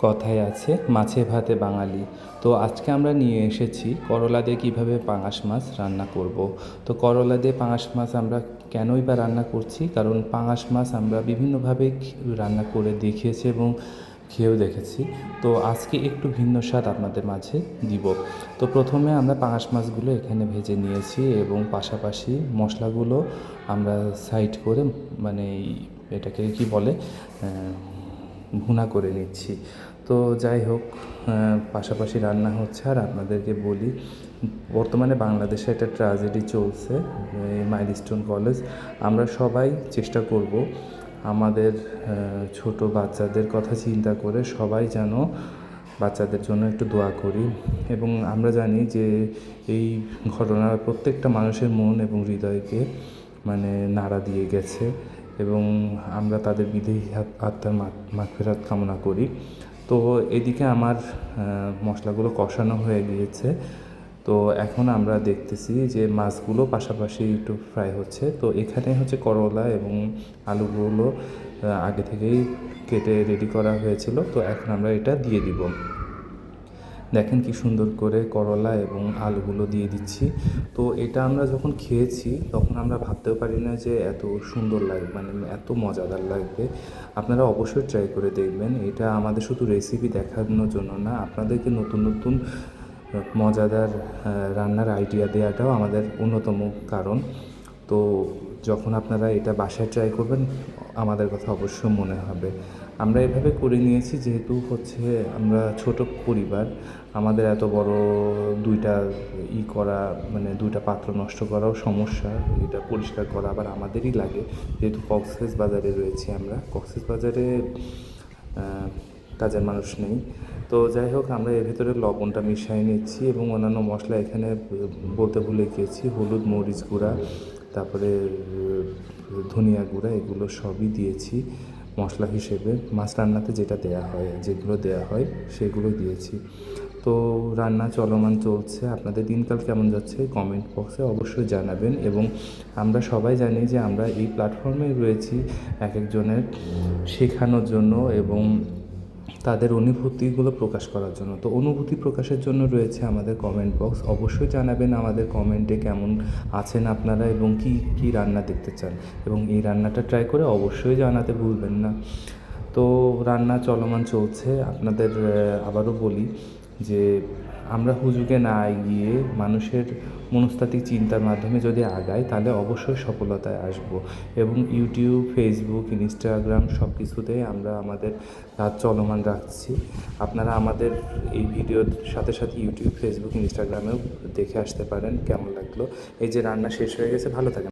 কথায় আছে, মাছে ভাতে বাঙালি। তো আজকে আমরা নিয়ে এসেছি করলা দিয়ে কীভাবে পাঙাশ মাছ রান্না করব। তো করলা দিয়ে পাঙাশ মাছ আমরা কেনই বা রান্না করছি? কারণ পাঙাশ মাছ আমরা বিভিন্নভাবে রান্না করে দেখিয়েছি এবং খেয়েও দেখেছি। তো আজকে একটু ভিন্ন স্বাদ আপনাদের মাঝে দিব। তো প্রথমে আমরা পাঙাশ মাছগুলো এখানে ভেজে নিয়েছি এবং পাশাপাশি মশলাগুলো আমরা সাইড করে মানে এটাকে কি বলে ভুনা করে নিচ্ছি। তো যাই হোক পাশাপাশি রান্না হচ্ছে। আর আপনাদেরকে বলি, বর্তমানে বাংলাদেশে একটা ট্র্যাজেডি চলছে মাইলস্টোন কলেজ। আমরা সবাই চেষ্টা করব আমাদের ছোট বাচ্চাদের কথা চিন্তা করে সবাই যেন বাচ্চাদের জন্য একটু দোয়া করি। এবং আমরা জানি যে এই ঘটনা প্রত্যেকটা মানুষের মন এবং হৃদয়কে মানে নাড়া দিয়ে গেছে। এবং আমরা তাদের বিদেহী আত- আত্মার মাগফিরাত কামনা করি। তো এদিকে আমার মশলাগুলো কষানো হয়ে গিয়েছে। তো এখন আমরা দেখতেছি যে মাছগুলো পাশাপাশি একটু ফ্রাই হচ্ছে। তো এখানে হচ্ছে করলা এবং আলুগুলো আগে থেকেই কেটে রেডি করা হয়েছিল। তো এখন আমরা এটা দিয়ে দিব। দেখেন কি সুন্দর করে করলা এবং আলুগুলো দিয়ে দিচ্ছি। তো এটা আমরা যখন খেয়েছি, তখন আমরা ভাবতেও পারি না যে এত সুন্দর লাগবে মানে এত মজাদার লাগবে। আপনারা অবশ্যই ট্রাই করে দেখবেন। এটা আমাদের শুধু রেসিপি দেখানোর জন্য না, আপনাদেরকে নতুন নতুন মজাদার রান্নার আইডিয়া দেওয়াটাও আমাদের অন্যতম কারণ। তো যখন আপনারা এটা বাসায় ট্রাই করবেন, আমাদের কথা অবশ্যই মনে হবে। আমরা এভাবে করে নিয়েছি, যেহেতু হচ্ছে আমরা ছোট পরিবার, আমাদের এত বড় দুইটা ই করা মানে দুইটা পাত্র নষ্ট করাও সমস্যা, এটা পরিষ্কার করা আবার আমাদেরই লাগে। যেহেতু কক্সেস বাজারে রয়েছি আমরা, কক্সেস বাজারে কাজের মানুষ নেই। তো যাই হোক, আমরা এর ভেতরে লবণটা মিশিয়ে নিচ্ছি এবং অন্যান্য মশলা এখানে বলতে ভুলে গিয়েছি, হলুদ মরিচ গুঁড়া তারপরে ধনিয়া গুঁড়া, এগুলো সবই দিয়েছি মশলা হিসেবে। মাছ রান্নাতে যেটা দেয়া হয়, যেগুলো দেয়া হয় সেগুলো দিয়েছি। তো রান্না চলমান চলছে। আপনাদের দিনকাল কেমন যাচ্ছে কমেন্ট বক্সে অবশ্যই জানাবেন এবং আমরা সবাই জানি যে আমরা এই প্ল্যাটফর্মে রয়েছি এক একজনের শেখানোর জন্য এবং তাদের অনুভূতিগুলো প্রকাশ করার জন্য। তো অনুভূতি প্রকাশের জন্য রয়েছে আমাদের কমেন্ট বক্স অবশ্যই জানাবেন আমাদের কমেন্টে কেমন আছেন আপনারা এবং কি কি রান্না দেখতে চান। এবং এই রান্নাটা ট্রাই করে অবশ্যই জানাতে ভুলবেন না। তো রান্না চলমান চলছে। আপনাদের আবারও বলি যে আমরা হুজুগে না এগিয়ে মানুষের মনস্তাত্ত্বিক চিন্তার মাধ্যমে যদি আগাই, তাহলে অবশ্যই সফলতায় আসব। এবং ইউটিউব ফেসবুক ইনস্টাগ্রাম সব কিছুতেই আমরা আমাদের কাজ চলমান রাখছি। আপনারা আমাদের এই ভিডিওর সাথে সাথে ইউটিউব ফেসবুক ইনস্টাগ্রামেও দেখে আসতে পারেন। কেমন লাগল? এই যে রান্না শেষ হয়ে গেছে, ভালো থাকেন।